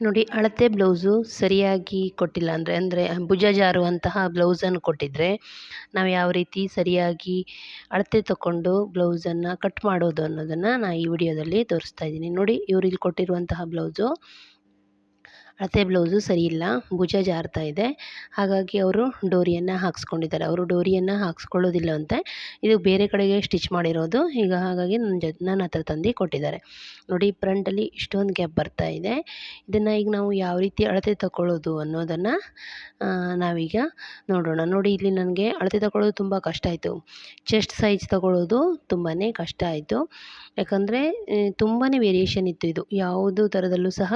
ನೋಡಿ, ಅಳತೆ ಬ್ಲೌಸು ಸರಿಯಾಗಿ ಕೊಟ್ಟಿಲ್ಲ ಅಂದರೆ ಅಂದರೆ ಭುಜ ಜಾರುವಂತಹ ಬ್ಲೌಸನ್ನು ಕೊಟ್ಟಿದ್ದರೆ ನಾವು ಯಾವ ರೀತಿ ಸರಿಯಾಗಿ ಅಳತೆ ತಗೊಂಡು ಬ್ಲೌಸನ್ನು ಕಟ್ ಮಾಡೋದು ಅನ್ನೋದನ್ನು ನಾನು ಈ ವಿಡಿಯೋದಲ್ಲಿ ತೋರಿಸ್ತಾ ಇದ್ದೀನಿ. ನೋಡಿ, ಇವ್ರು ಇಲ್ಲಿ ಕೊಟ್ಟಿರುವಂತಹ ಬ್ಲೌಸು ಅಳತೆ ಬ್ಲೌಸು ಸರಿಯಿಲ್ಲ ಭುಜ ಜಾರ್ತಾ ಇದೆ. ಹಾಗಾಗಿ ಅವರು ಡೋರಿಯನ್ನು ಹಾಕ್ಸ್ಕೊಂಡಿದ್ದಾರೆ. ಅವರು ಡೋರಿಯನ್ನು ಹಾಕ್ಸ್ಕೊಳ್ಳೋದಿಲ್ಲವಂತೆ ಇದು ಬೇರೆ ಕಡೆಗೆ ಸ್ಟಿಚ್ ಮಾಡಿರೋದು. ಈಗ ಹಾಗಾಗಿ ನನ್ನ ಜ ನನ್ನ ಹತ್ರ ತಂದು ಕೊಟ್ಟಿದ್ದಾರೆ. ನೋಡಿ ಫ್ರಂಟಲ್ಲಿ ಇಷ್ಟೊಂದು ಗ್ಯಾಪ್ ಬರ್ತಾ ಇದೆ. ಇದನ್ನು ಈಗ ನಾವು ಯಾವ ರೀತಿ ಅಳತೆ ತಗೊಳ್ಳೋದು ಅನ್ನೋದನ್ನು ನಾವೀಗ ನೋಡೋಣ. ನೋಡಿ, ಇಲ್ಲಿ ನನಗೆ ಅಳತೆ ತಗೊಳ್ಳೋದು ತುಂಬ ಕಷ್ಟ ಆಯಿತು. ಚೆಸ್ಟ್ ಸೈಜ್ ತಗೊಳ್ಳೋದು ತುಂಬಾ ಕಷ್ಟ ಆಯಿತು. ಯಾಕಂದರೆ ತುಂಬಾ ವೇರಿಯೇಷನ್ ಇತ್ತು ಇದು. ಯಾವುದೂ ಥರದಲ್ಲೂ ಸಹ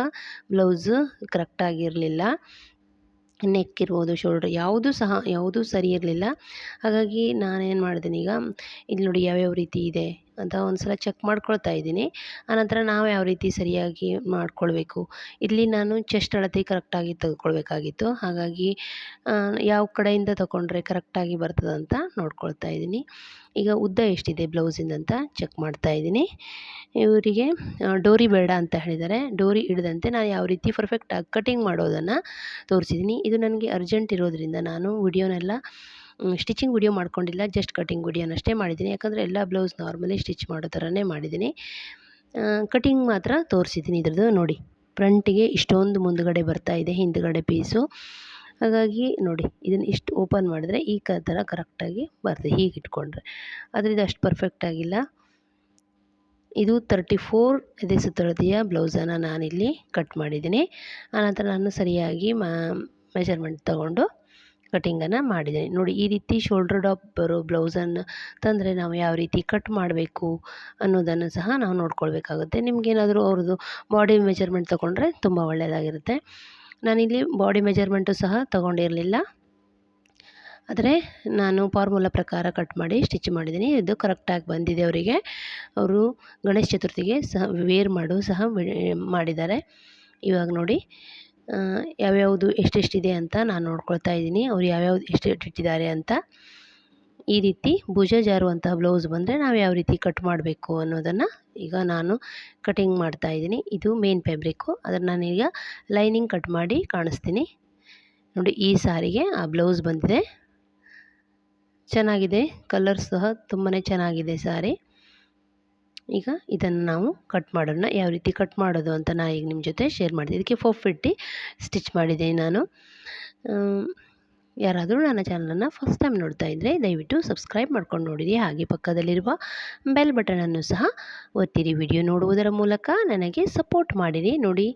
ಬ್ಲೌಸು ಕರೆಕ್ಟಾಗಿರಲಿಲ್ಲ ನೆಕ್ ಇರ್ಬೋದು ಶೋಲ್ಡ್ರ್ ಯಾವುದೂ ಸಹ ಯಾವುದೂ ಸರಿ ಇರಲಿಲ್ಲ. ಹಾಗಾಗಿ ನಾನೇನು ಮಾಡಿದ್ದೀನಿ ಈಗ ಇಲ್ಲಿ ನೋಡಿ ಯಾವ್ಯಾವ ರೀತಿ ಇದೆ. ಅಂತ ಒಂದು ಸಲ ಚೆಕ್ ಮಾಡ್ಕೊಳ್ತಾ ಇದ್ದೀನಿ. ಆನಂತರ ನಾವು ಯಾವ ರೀತಿ ಸರಿಯಾಗಿ ಮಾಡಿಕೊಳ್ಬೇಕು. ಇಲ್ಲಿ ನಾನು ಚೆಸ್ಟ್ ಅಳತೆ ಕರೆಕ್ಟಾಗಿ ತೆಗೆದುಕೊಳ್ಬೇಕಾಗಿತ್ತು ಹಾಗಾಗಿ ಯಾವ ಕಡೆಯಿಂದ ತಗೊಂಡ್ರೆ ಕರೆಕ್ಟಾಗಿ ಬರ್ತದಂತ ನೋಡ್ಕೊಳ್ತಾ ಇದ್ದೀನಿ. ಈಗ ಉದ್ದ ಎಷ್ಟಿದೆ ಬ್ಲೌಸಿಂದ ಅಂತ ಚೆಕ್ ಮಾಡ್ತಾ ಇದ್ದೀನಿ. ಇವರಿಗೆ ಡೋರಿ ಬೇಡ ಅಂತ ಹೇಳಿದ್ದಾರೆ. ಡೋರಿ ಹಿಡಿದಂತೆ ನಾನು ಯಾವ ರೀತಿ ಪರ್ಫೆಕ್ಟಾಗಿ ಕಟಿಂಗ್ ಮಾಡೋದನ್ನು ತೋರಿಸಿದ್ದೀನಿ. ಇದು ನನಗೆ ಅರ್ಜೆಂಟ್ ಇರೋದರಿಂದ ನಾನು ವಿಡಿಯೋನೆಲ್ಲ ಸ್ಟಿಚಿಂಗ್ ವಿಡಿಯೋ ಮಾಡ್ಕೊಂಡಿಲ್ಲ ಜಸ್ಟ್ ಕಟಿಂಗ್ ವಿಡಿಯೋನಷ್ಟೇ ಮಾಡಿದ್ದೀನಿ. ಯಾಕಂದರೆ ಎಲ್ಲ ಬ್ಲೌಸ್ ನಾರ್ಮಲಿ ಸ್ಟಿಚ್ ಮಾಡೋ ಥರನೇ ಮಾಡಿದ್ದೀನಿ. ಕಟಿಂಗ್ ಮಾತ್ರ ತೋರಿಸಿದ್ದೀನಿ ಇದ್ರದ್ದು ನೋಡಿ. ಫ್ರಂಟಿಗೆ ಇಷ್ಟೊಂದು ಮುಂದುಗಡೆ ಬರ್ತಾ ಇದೆ, ಹಿಂದುಗಡೆ ಪೀಸು ಹಾಗಾಗಿ ನೋಡಿ, ಇದನ್ನು ಇಷ್ಟು ಓಪನ್ ಮಾಡಿದ್ರೆ ಈ ಕ, ಥರ ಕರೆಕ್ಟಾಗಿ ಬರ್ತದೆ. ಹೀಗೆ ಇಟ್ಕೊಂಡ್ರೆ. ಆದರೆ ಇದು ಅಷ್ಟು ಪರ್ಫೆಕ್ಟಾಗಿಲ್ಲ ಇದು ತರ್ಟಿ ಫೋರ್ ಎದೆ ಸುತ್ತಳತೆಯ ಬ್ಲೌಸನ್ನು ನಾನಿಲ್ಲಿ ಕಟ್ ಮಾಡಿದ್ದೀನಿ. ಆನಂತರ ನಾನು ಸರಿಯಾಗಿ ಮೆಜರ್ಮೆಂಟ್ ತಗೊಂಡು ಕಟಿಂಗನ್ನು ಮಾಡಿದ್ದೀನಿ. ನೋಡಿ, ಈ ರೀತಿ ಶೋಲ್ಡ್ರ್ ಡಾಪ್ ಬರೋ ಬ್ಲೌಸನ್ನು ತಂದರೆ ನಾವು ಯಾವ ರೀತಿ ಕಟ್ ಮಾಡಬೇಕು ಅನ್ನೋದನ್ನು ಸಹ ನಾವು ನೋಡ್ಕೊಳ್ಬೇಕಾಗುತ್ತೆ. ನಿಮಗೇನಾದರೂ ಅವ್ರದ್ದು ಬಾಡಿ ಮೆಜರ್ಮೆಂಟ್ ತೊಗೊಂಡ್ರೆ ತುಂಬ ಒಳ್ಳೆಯದಾಗಿರುತ್ತೆ ನಾನಿಲ್ಲಿ ಬಾಡಿ ಮೆಜರ್ಮೆಂಟು ಸಹ ತೊಗೊಂಡಿರಲಿಲ್ಲ. ಆದರೆ ನಾನು ಫಾರ್ಮುಲಾ ಪ್ರಕಾರ ಕಟ್ ಮಾಡಿ ಸ್ಟಿಚ್ ಮಾಡಿದ್ದೀನಿ. ಇದು ಕರೆಕ್ಟಾಗಿ ಬಂದಿದೆ ಅವರಿಗೆ. ಅವರು ಗಣೇಶ ಚತುರ್ಥಿಗೆ ಸಹ ವೇರ್ ಮಾಡು ಸಹ ಮಾಡಿದ್ದಾರೆ. ಇವಾಗ ನೋಡಿ ಯಾವ್ಯಾವುದು ಎಷ್ಟೆಷ್ಟಿದೆ ಅಂತ ನಾನು ನೋಡ್ಕೊಳ್ತಾ ಇದ್ದೀನಿ. ಅವ್ರು ಯಾವ್ಯಾವ್ದು ಎಷ್ಟೆಷ್ಟು ಇಟ್ಟಿದ್ದಾರೆ ಅಂತ. ಈ ರೀತಿ ಭುಜ ಜಾರುವಂತಹ ಬ್ಲೌಸ್ ಬಂದರೆ ನಾವು ಯಾವ ರೀತಿ ಕಟ್ ಮಾಡಬೇಕು ಅನ್ನೋದನ್ನು ಈಗ ನಾನು ಕಟಿಂಗ್ ಮಾಡ್ತಾ ಇದ್ದೀನಿ. ಇದು ಮೇನ್ ಫ್ಯಾಬ್ರಿಕ್ಕು ಅದನ್ನು ನಾನೀಗ ಲೈನಿಂಗ್ ಕಟ್ ಮಾಡಿ ಕಾಣಿಸ್ತೀನಿ. ನೋಡಿ, ಈ ಸಾರಿಗೆ ಆ ಬ್ಲೌಸ್ ಬಂದಿದೆ. ಚೆನ್ನಾಗಿದೆ. ಕಲರ್ ಸಹ ತುಂಬಾ ಚೆನ್ನಾಗಿದೆ ಸಾರಿ. ಈಗ ಇದನ್ನು ನಾವು ಕಟ್ ಮಾಡೋಣ. ಯಾವ ರೀತಿ ಕಟ್ ಮಾಡೋದು ಅಂತ ನಾನು ಈಗ ನಿಮ್ಮ ಜೊತೆ ಶೇರ್ ಮಾಡಿದೆ ಇದಕ್ಕೆ ಫೋರ್ ಫಿಟ್ಟಿ ಸ್ಟಿಚ್ ಮಾಡಿದ್ದೀನಿ ನಾನು. ಯಾರಾದರೂ ನನ್ನ ಚಾನಲನ್ನು ಫಸ್ಟ್ ಟೈಮ್ ನೋಡ್ತಾ ಇದ್ದರೆ ದಯವಿಟ್ಟು ಸಬ್ಸ್ಕ್ರೈಬ್ ಮಾಡ್ಕೊಂಡು ನೋಡಿರಿ. ಹಾಗೆ ಪಕ್ಕದಲ್ಲಿರುವ ಬೆಲ್ ಬಟನನ್ನು ಸಹ ಒತ್ತಿರಿ. ವಿಡಿಯೋ ನೋಡುವುದರ ಮೂಲಕ ನನಗೆ ಸಪೋರ್ಟ್ ಮಾಡಿರಿ. ನೋಡಿ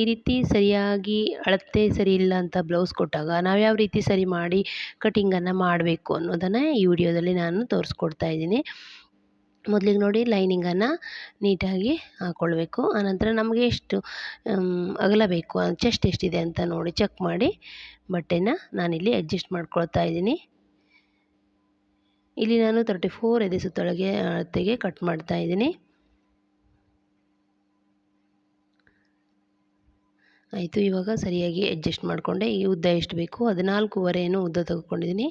ಈ ರೀತಿ ಸರಿಯಾಗಿ ಅಳತೆ ಸರಿ ಇಲ್ಲ ಅಂತ ಬ್ಲೌಸ್ ಕೊಟ್ಟಾಗ ನಾವು ಯಾವ ರೀತಿ ಸರಿ ಮಾಡಿ ಕಟಿಂಗನ್ನು ಮಾಡಬೇಕು ಅನ್ನೋದನ್ನು ಈ ವಿಡಿಯೋದಲ್ಲಿ ನಾನು ತೋರಿಸ್ಕೊಡ್ತಾ ಇದ್ದೀನಿ. ಮೊದಲಿಗೆ ನೋಡಿ ಲೈನಿಂಗನ್ನು ನೀಟಾಗಿ ಹಾಕ್ಕೊಳ್ಬೇಕು ಆನಂತರ ನಮಗೆ ಎಷ್ಟು ಅಗಲ ಬೇಕು, ಚೆಸ್ಟ್ ಎಷ್ಟಿದೆ ಅಂತ ನೋಡಿ ಚೆಕ್ ಮಾಡಿ ಬಟ್ಟೆನ ನಾನಿಲ್ಲಿ ಅಡ್ಜಸ್ಟ್ ಮಾಡ್ಕೊಳ್ತಾ ಇದ್ದೀನಿ. ಇಲ್ಲಿ ನಾನು ತರ್ಟಿ ಫೋರ್ ಎದೆ ಸುತ್ತೊಳಗೆ ಅಳತೆಗೆ ಕಟ್ ಮಾಡ್ತಾ ಇದ್ದೀನಿ. ಆಯಿತು, ಇವಾಗ ಸರಿಯಾಗಿ ಅಡ್ಜಸ್ಟ್ ಮಾಡಿಕೊಂಡೆ. ಈ ಉದ್ದ ಎಷ್ಟು ಬೇಕು, ಹದಿನಾಲ್ಕೂವರೆಯನ್ನು ಉದ್ದ ತೆಗೆದುಕೊಂಡಿದ್ದೀನಿ.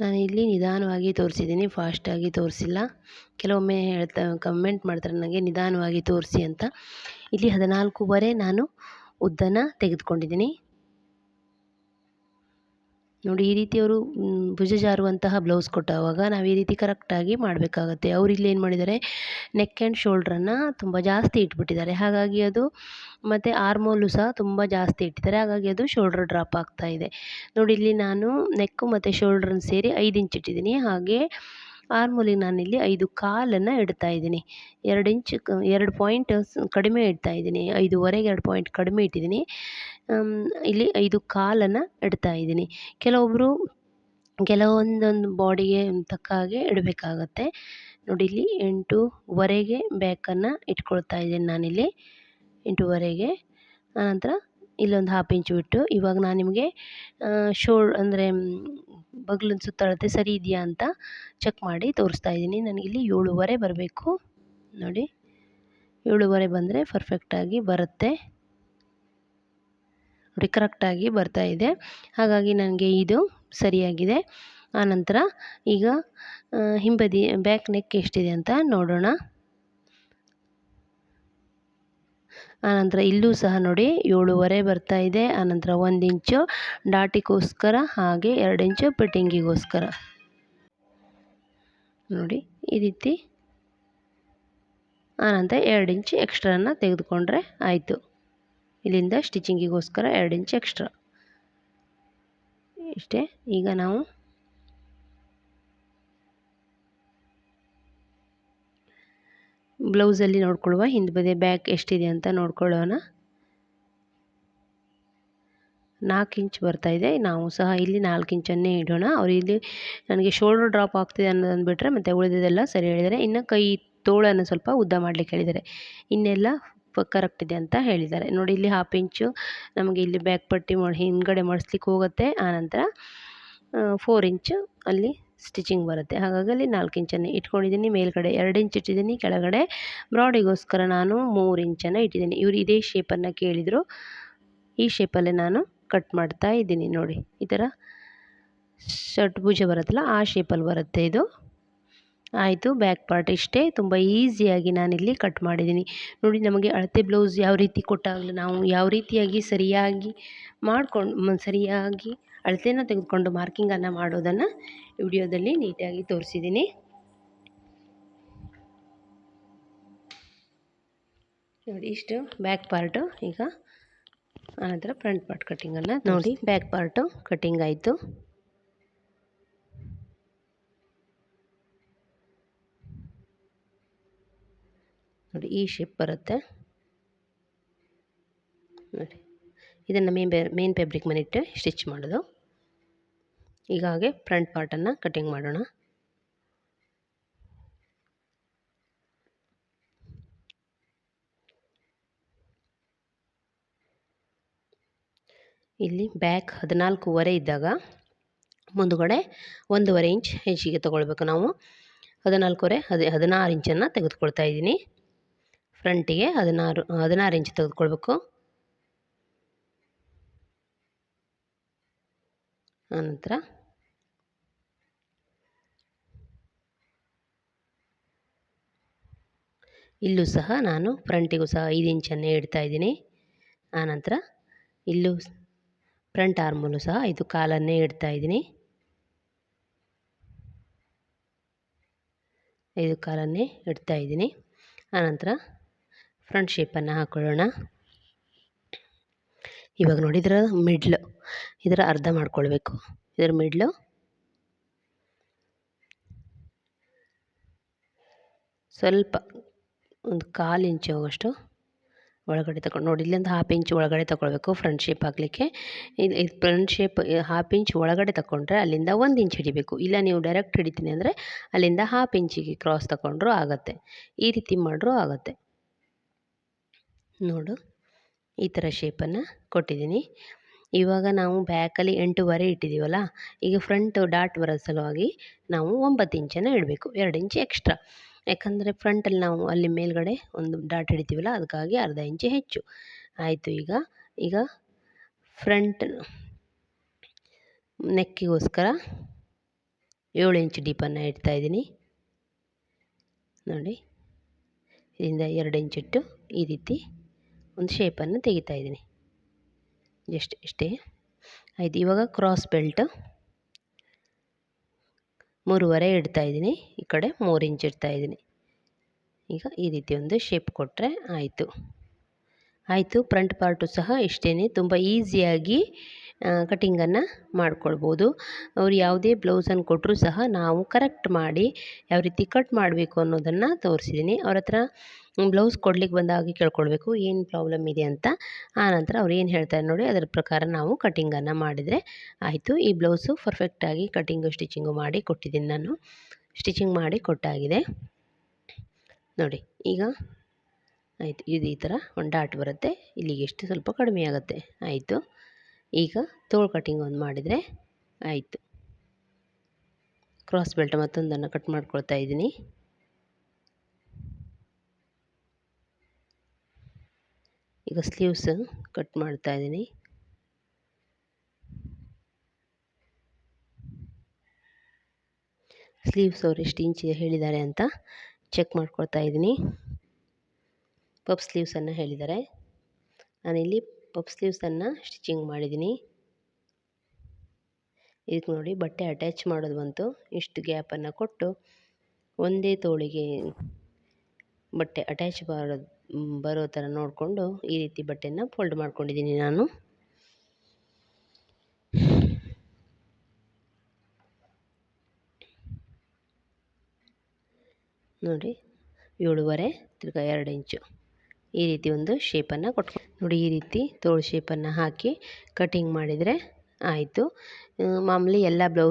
ನಾನು ಇಲ್ಲಿ ನಿಧಾನವಾಗಿ ತೋರಿಸಿದ್ದೀನಿ ಫಾಸ್ಟಾಗಿ ತೋರಿಸಿಲ್ಲ. ಕೆಲವೊಮ್ಮೆ ಹೇಳ್ತಾ ಕಮೆಂಟ್ ಮಾಡ್ತಾರೆ, ನನಗೆ ನಿಧಾನವಾಗಿ ತೋರಿಸಿ ಅಂತ. ಇಲ್ಲಿ ಹದಿನಾಲ್ಕೂವರೆ ನಾನು ಉದ್ದನ ತೆಗೆದುಕೊಂಡಿದ್ದೀನಿ. ನೋಡಿ, ಈ ರೀತಿ ಅವರು ಭುಜ ಜಾರುವಂತಹ ಬ್ಲೌಸ್ ಕೊಟ್ಟಾಗ ನಾವು ಈ ರೀತಿ ಕರೆಕ್ಟಾಗಿ ಮಾಡಬೇಕಾಗತ್ತೆ. ಅವ್ರು ಇಲ್ಲಿ ಏನು ಮಾಡಿದ್ದಾರೆ ನೆಕ್ ಆ್ಯಂಡ್ ಶೋಲ್ಡ್ರನ್ನು ತುಂಬ ಜಾಸ್ತಿ ಇಟ್ಬಿಟ್ಟಿದ್ದಾರೆ. ಹಾಗಾಗಿ ಅದು ಮತ್ತು ಆರ್ಮೋಲು ಸಹ ತುಂಬ ಜಾಸ್ತಿ ಇಟ್ಟಿದ್ದಾರೆ. ಹಾಗಾಗಿ ಅದು ಶೋಲ್ಡ್ರ್ ಡ್ರಾಪ್ ಆಗ್ತಾ ಇದೆ. ನೋಡಿ, ಇಲ್ಲಿ ನಾನು ನೆಕ್ಕು ಮತ್ತು ಶೋಲ್ಡ್ರನ್ನು ಸೇರಿ ಐದು ಇಂಚ್ ಇಟ್ಟಿದ್ದೀನಿ. ಹಾಗೆ ಆರ್ಮೋಲಿಗೆ ನಾನಿಲ್ಲಿ ಐದು ಕಾಲನ್ನು ಇಡ್ತಾ ಇದ್ದೀನಿ. ಎರಡು ಇಂಚ್ ಎರಡು ಪಾಯಿಂಟ್ ಕಡಿಮೆ ಇಡ್ತಾ ಇದ್ದೀನಿ. ಐದುವರೆಗೆ ಎರಡು ಪಾಯಿಂಟ್ ಕಡಿಮೆ ಇಟ್ಟಿದ್ದೀನಿ. ಇಲ್ಲಿ ಐದು ಕಾಲನ್ನು ಇಡ್ತಾ ಇದ್ದೀನಿ. ಕೆಲವೊಬ್ಬರು ಕೆಲವೊಂದೊಂದು ಬಾಡಿಗೆ ತಕ್ಕ ಹಾಗೆ ಇಡಬೇಕಾಗತ್ತೆ. ನೋಡಿ, ಇಲ್ಲಿ ಎಂಟೂವರೆಗೆ ಬ್ಯಾಕನ್ನು ಇಟ್ಕೊಳ್ತಾ ಇದ್ದೀನಿ ನಾನಿಲ್ಲಿ. ಎಂಟೂವರೆಗೆ. ಆನಂತರ ಇಲ್ಲೊಂದು ಹಾಫ್ ಇಂಚ್ ಬಿಟ್ಟು. ಇವಾಗ ನಾನು ನಿಮಗೆ ಶೋ ಅಂದರೆ ಬಗ್ಲು ಸುತ್ತಳತೆ ಸರಿ ಇದೆಯಾ ಅಂತ ಚೆಕ್ ಮಾಡಿ ತೋರಿಸ್ತಾ ಇದ್ದೀನಿ. ನನಗಿಲ್ಲಿ ಏಳುವರೆ ಬರಬೇಕು. ನೋಡಿ, ಏಳುವರೆ ಬಂದರೆ ಪರ್ಫೆಕ್ಟಾಗಿ ಬರುತ್ತೆ. ನೋಡಿ ಕರೆಕ್ಟಾಗಿ ಬರ್ತಾ ಇದೆ. ಹಾಗಾಗಿ ನನಗೆ ಇದು ಸರಿಯಾಗಿದೆ. ಆನಂತರ ಈಗ ಹಿಂಬದಿ ಬ್ಯಾಕ್ ನೆಕ್ ಎಷ್ಟಿದೆ ಅಂತ ನೋಡೋಣ. ಆನಂತರ ಇಲ್ಲೂ ಸಹ ನೋಡಿ ಏಳುವರೆ ಬರ್ತಾ ಇದೆ. ಆನಂತರ ಒಂದು ಇಂಚು ಡಾಟಿಗೋಸ್ಕರ ಹಾಗೆ ಎರಡು ಇಂಚು ಫಿಟ್ಟಿಂಗಿಗೋಸ್ಕರ ನೋಡಿ ಈ ರೀತಿ. ಆನಂತರ ಎರಡು ಇಂಚು ಎಕ್ಸ್ಟ್ರಾನ ತೆಗೆದುಕೊಂಡ್ರೆ ಆಯಿತು. ಇಲ್ಲಿಂದ ಸ್ಟಿಚಿಂಗಿಗೋಸ್ಕರ ಎರಡು ಇಂಚ್ ಎಕ್ಸ್ಟ್ರಾ ಇಷ್ಟೇ, ಈಗ ನಾವು ಬ್ಲೌಸಲ್ಲಿ ನೋಡ್ಕೊಳ್ಳುವ, ಹಿಂದೆ ಬದಿ ಬ್ಯಾಕ್ ಎಷ್ಟಿದೆ ಅಂತ ನೋಡ್ಕೊಳ್ಳೋಣ. ನಾಲ್ಕು ಇಂಚ್ ಬರ್ತಾ ಇದೆ, ನಾವು ಸಹ ಇಲ್ಲಿ ನಾಲ್ಕು ಇಂಚನ್ನೇ ಇಡೋಣ. ಅವ್ರು ಇಲ್ಲಿ ನನಗೆ ಶೋಲ್ಡರ್ ಡ್ರಾಪ್ ಆಗ್ತಿದೆ ಅನ್ನೋದನ್ನು ಬಿಟ್ಟರೆ ಮತ್ತು ಉಳಿದಿದೆಲ್ಲ ಸರಿ ಹೇಳಿದ್ದಾರೆ. ಇನ್ನು ಕೈ ತೋಳನ್ನು ಸ್ವಲ್ಪ ಉದ್ದ ಮಾಡಲಿಕ್ಕೆ ಹೇಳಿದ್ದಾರೆ. ಇನ್ನೆಲ್ಲ ಕರೆಕ್ಟ್ ಇದೆ ಅಂತ ಹೇಳಿದ್ದಾರೆ. ನೋಡಿ, ಇಲ್ಲಿ ಹಾಫ್ ಇಂಚು ನಮಗೆ ಇಲ್ಲಿ ಬ್ಯಾಕ್ ಪಟ್ಟಿ ಮಾಡಿ ಹಿಂದ್ಗಡೆ ಮಾಡಿಸ್ಲಿಕ್ಕೆ ಹೋಗುತ್ತೆ. ಆನಂತರ ಫೋರ್ ಇಂಚು ಅಲ್ಲಿ ಸ್ಟಿಚಿಂಗ್ ಬರುತ್ತೆ. ಹಾಗಾಗಿ ಅಲ್ಲಿ ನಾಲ್ಕು ಇಂಚನ್ನು ಇಟ್ಕೊಂಡಿದ್ದೀನಿ. ಮೇಲ್ಗಡೆ ಎರಡು ಇಂಚ್ ಇಟ್ಟಿದ್ದೀನಿ. ಕೆಳಗಡೆ ಬ್ರಾಡಿಗೋಸ್ಕರ ನಾನು ಮೂರು ಇಂಚನ್ನು ಇಟ್ಟಿದ್ದೀನಿ. ಇವರು ಇದೇ ಶೇಪನ್ನು ಕೇಳಿದರು. ಈ ಶೇಪಲ್ಲೇ ನಾನು ಕಟ್ ಮಾಡ್ತಾ ಇದ್ದೀನಿ. ನೋಡಿ, ಈ ಥರ ಶರ್ಟ್ ಬರುತ್ತಲ್ಲ, ಆ ಶೇಪಲ್ಲಿ ಬರುತ್ತೆ ಇದು. ಆಯಿತು ಬ್ಯಾಕ್ ಪಾರ್ಟ್ ಇಷ್ಟೇ. ತುಂಬ ಈಸಿಯಾಗಿ ನಾನಿಲ್ಲಿ ಕಟ್ ಮಾಡಿದ್ದೀನಿ. ನೋಡಿ ನಮಗೆ ಅಳತೆ ಬ್ಲೌಸ್ ಯಾವ ರೀತಿ ಕೊಟ್ಟಾಗಲೂ ನಾವು ಯಾವ ರೀತಿಯಾಗಿ ಸರಿಯಾಗಿ ಮಾಡ್ಕೊಂಡು ಸರಿಯಾಗಿ ಅಳತೆನ ತೆಗೆದುಕೊಂಡು ಮಾರ್ಕಿಂಗನ್ನು ಮಾಡೋದನ್ನು ವಿಡಿಯೋದಲ್ಲಿ ನೀಟಾಗಿ ತೋರಿಸಿದ್ದೀನಿ. ನೋಡಿ ಇಷ್ಟು ಬ್ಯಾಕ್ ಪಾರ್ಟು ಈಗ ಆನಂತರ ಫ್ರಂಟ್ ಪಾರ್ಟ್ ಕಟ್ಟಿಂಗನ್ನು ನೋಡಿ. ಬ್ಯಾಕ್ ಪಾರ್ಟು ಕಟ್ಟಿಂಗ್ ಆಯಿತು. ನೋಡಿ, ಈ ಶೇಪ್ ಬರುತ್ತೆ. ನೋಡಿ, ಇದನ್ನು ಮೇನ್ ಮೇನ್ ಫ್ಯಾಬ್ರಿಕ್ ಮನಿಟ್ಟು ಸ್ಟಿಚ್ ಮಾಡೋದು. ಈಗ ಹಾಗೆ ಫ್ರಂಟ್ ಪಾರ್ಟನ್ನು ಕಟ್ಟಿಂಗ್ ಮಾಡೋಣ. ಇಲ್ಲಿ ಬ್ಯಾಕ್ ಹದಿನಾಲ್ಕೂವರೆ ಇದ್ದಾಗ ಮುಂದುಗಡೆ ಒಂದೂವರೆ ಇಂಚ್ ಹೆಚ್ಚಿಗೆ ತೊಗೊಳ್ಬೇಕು ನಾವು. ಹದಿನಾಲ್ಕೂವರೆ, ಹದಿ, ಹದಿನಾರು ಇಂಚನ್ನು ತೆಗೆದುಕೊಳ್ತಾ ಇದ್ದೀನಿ. ಫ್ರಂಟಿಗೆ ಹದಿನಾರು ಹದಿನಾರು ಇಂಚ್ ತೆಗೆದುಕೊಳ್ಬೇಕು. ಆನಂತರ ಇಲ್ಲೂ ಸಹ ನಾನು ಫ್ರಂಟಿಗೂ ಸಹ ಐದು ಇಂಚನ್ನೇ ಇಡ್ತಾ ಇದ್ದೀನಿ. ಆನಂತರ ಇಲ್ಲೂ ಫ್ರಂಟ್ ಆರ್ಮಲ್ಲೂ ಸಹ ಐದು ಕಾಲನ್ನೇ ಇಡ್ತಾ ಇದ್ದೀನಿ. ಐದು ಕಾಲನ್ನೇ ಇಡ್ತಾ ಇದ್ದೀನಿ. ಆನಂತರ ಫ್ರಂಟ್ ಶೇಪನ್ನು ಹಾಕೊಳ್ಳೋಣ. ಇವಾಗ ನೋಡಿ ಇದರ ಮಿಡ್ಲ್ ಇದರ ಅರ್ಧ ಮಾಡ್ಕೊಳ್ಬೇಕು. ಇದರ ಮಿಡ್ಲು ಸ್ವಲ್ಪ ಒಂದು ಕಾಲು ಇಂಚು ಹೋಗೋಷ್ಟು ಒಳಗಡೆ ತಗೊಂಡು ನೋಡಿ ಇಲ್ಲಿಂದ ಹಾಫ್ ಇಂಚ್ ಒಳಗಡೆ ತಗೊಳ್ಬೇಕು ಫ್ರಂಟ್ ಶೇಪ್ ಹಾಕಲಿಕ್ಕೆ ಇದು ಇದು ಫ್ರಂಟ್ ಶೇಪ್ ಹಾಫ್ ಇಂಚ್ ಒಳಗಡೆ ತಗೊಂಡ್ರೆ ಅಲ್ಲಿಂದ ಒಂದು ಇಂಚ್ ಹಿಡಿಬೇಕು. ಇಲ್ಲ ನೀವು ಡೈರೆಕ್ಟ್ ಹಿಡಿತೀನಿ ಅಂದರೆ ಅಲ್ಲಿಂದ ಹಾಫ್ ಇಂಚಿಗೆ ಕ್ರಾಸ್ ತಗೊಂಡ್ರೂ ಆಗುತ್ತೆ. ಈ ರೀತಿ ಮಾಡ್ರೂ ಆಗುತ್ತೆ. ನೋಡು. ಈ ಥರ ಶೇಪನ್ನು ಕೊಟ್ಟಿದ್ದೀನಿ. ಇವಾಗ ನಾವು ಬ್ಯಾಕಲ್ಲಿ ಎಂಟೂವರೆ ಇಟ್ಟಿದ್ದೀವಲ್ಲ ಈಗ ಫ್ರಂಟ್ ಡಾಟ್ ಬರೋ ಸಲುವಾಗಿ ನಾವು ಒಂಬತ್ತು ಇಂಚನ್ನು ಇಡಬೇಕು, ಎರಡು ಇಂಚು ಎಕ್ಸ್ಟ್ರಾ ಯಾಕಂದರೆ ಫ್ರಂಟಲ್ಲಿ ನಾವು ಅಲ್ಲಿ ಮೇಲ್ಗಡೆ ಒಂದು ಡಾಟ್ ಹಿಡಿತೀವಲ್ಲ, ಅದಕ್ಕಾಗಿ ಅರ್ಧ ಇಂಚು ಹೆಚ್ಚು. ಆಯಿತು ಈಗ ಈಗ ಫ್ರಂಟ್ ನೆಕ್ಕಿಗೋಸ್ಕರ ಏಳು ಇಂಚು ಡೀಪನ್ನು ಇಡ್ತಾ ಇದ್ದೀನಿ. ನೋಡಿ, ಇದರಿಂದ ಎರಡು ಇಂಚಿಟ್ಟು ಈ ರೀತಿ ಒಂದು ಶೇಪನ್ನು ತೆಗಿತಾ ಇದ್ದೀನಿ. ಜಸ್ಟ್ ಇಷ್ಟೇ ಆಯಿತು, ಇವಾಗ ಕ್ರಾಸ್ ಬೆಲ್ಟ್ ಮೂರುವರೆ ಇಡ್ತಾ ಇದ್ದೀನಿ. ಈ ಕಡೆ ಮೂರು ಇಂಚ್ ಇಡ್ತಾ ಇದ್ದೀನಿ. ಈಗ ಈ ರೀತಿ ಒಂದು ಶೇಪ್ ಕೊಟ್ಟರೆ ಆಯಿತು. ಆಯಿತು ಫ್ರಂಟ್ ಪಾರ್ಟು ಸಹ ಇಷ್ಟೇ ತುಂಬ ಈಸಿಯಾಗಿ ಕಟಿಂಗನ್ನು ಮಾಡ್ಕೊಳ್ಬೋದು. ಅವ್ರು ಯಾವುದೇ ಬ್ಲೌಸನ್ನು ಕೊಟ್ಟರೂ ಸಹ ನಾವು ಕರೆಕ್ಟ್ ಮಾಡಿ ಯಾವ ರೀತಿ ಕಟ್ ಮಾಡಬೇಕು ಅನ್ನೋದನ್ನು ತೋರಿಸಿದ್ದೀನಿ. ಅವ್ರ ಹತ್ರ ಬ್ಲೌಸ್ ಕೊಡ್ಲಿಕ್ಕೆ ಬಂದಾಗ ಕೇಳ್ಕೊಳ್ಬೇಕು, ಏನು ಪ್ರಾಬ್ಲಮ್ ಇದೆ ಅಂತ. ಆನಂತರ ಅವ್ರು ಏನು ಹೇಳ್ತಾರೆ ನೋಡಿ, ಅದರ ಪ್ರಕಾರ ನಾವು ಕಟಿಂಗನ್ನು ಮಾಡಿದರೆ ಆಯಿತು. ಈ ಬ್ಲೌಸು ಪರ್ಫೆಕ್ಟಾಗಿ ಕಟಿಂಗು, ಸ್ಟಿಚಿಂಗು ಮಾಡಿ ಕೊಟ್ಟಿದ್ದೀನಿ ನಾನು. ಸ್ಟಿಚಿಂಗ್ ಮಾಡಿ ಕೊಟ್ಟಾಗಿದೆ. ನೋಡಿ, ಈಗ ಆಯಿತು. ಇದು ಈ ಥರ ಒಂದು ಡಾಟ್ ಬರುತ್ತೆ. ಇಲ್ಲಿಗೆ ಎಷ್ಟು ಸ್ವಲ್ಪ ಕಡಿಮೆ ಆಗುತ್ತೆ. ಆಯಿತು. ಈಗ ತೋಳು ಕಟಿಂಗ್ ಒಂದು ಮಾಡಿದರೆ ಆಯಿತು. ಕ್ರಾಸ್ ಬೆಲ್ಟ್ ಮತ್ತೊಂದನ್ನು ಕಟ್ ಮಾಡ್ಕೊಳ್ತಾ ಇದ್ದೀನಿ. ಈಗ ಸ್ಲೀವ್ಸ್ ಕಟ್ ಮಾಡ್ತಾ ಇದ್ದೀನಿ. ಸ್ಲೀವ್ಸ್ ಅವ್ರು ಎಷ್ಟು ಇಂಚ್ ಹೇಳಿದ್ದಾರೆ ಅಂತ ಚೆಕ್ ಮಾಡ್ಕೊಳ್ತಾ ಇದ್ದೀನಿ. ಪಪ್ ಸ್ಲೀವ್ಸನ್ನು ಹೇಳಿದ್ದಾರೆ. ನಾನಿಲ್ಲಿ ಪಫ್ ಸ್ಲೀವ್ಸನ್ನು ಸ್ಟಿಚಿಂಗ್ ಮಾಡಿದ್ದೀನಿ ಇದಕ್ಕೆ ನೋಡಿ ಬಟ್ಟೆ ಅಟ್ಯಾಚ್ ಮಾಡೋದು ಬಂತು. ಇಷ್ಟು ಗ್ಯಾಪನ್ನು ಕೊಟ್ಟು ಒಂದೇ ತೋಳಿಗೆ ಬಟ್ಟೆ ಅಟ್ಯಾಚ್ ಬರೋ ಬರೋ ಥರ ನೋಡಿಕೊಂಡು ಈ ರೀತಿ ಬಟ್ಟೆನ ಫೋಲ್ಡ್ ಮಾಡ್ಕೊಂಡಿದ್ದೀನಿ ನಾನು. ನೋಡಿ ಏಳುವರೆ ತಿರ್ಗಾ ಎರಡು ಇಂಚು ಈ ರೀತಿ ಒಂದು ಶೇಪನ್ನು ಕೊಟ್ಕೊಂಡು ನೋಡಿ ಈ ರೀತಿ ತೋಳು ಶೇಪನ್ನು ಹಾಕಿ ಕಟಿಂಗ್ ಮಾಡಿದರೆ ಆಯಿತು. ಮಾಮೂಲಿ ಎಲ್ಲ ಬ್ಲೌಸ್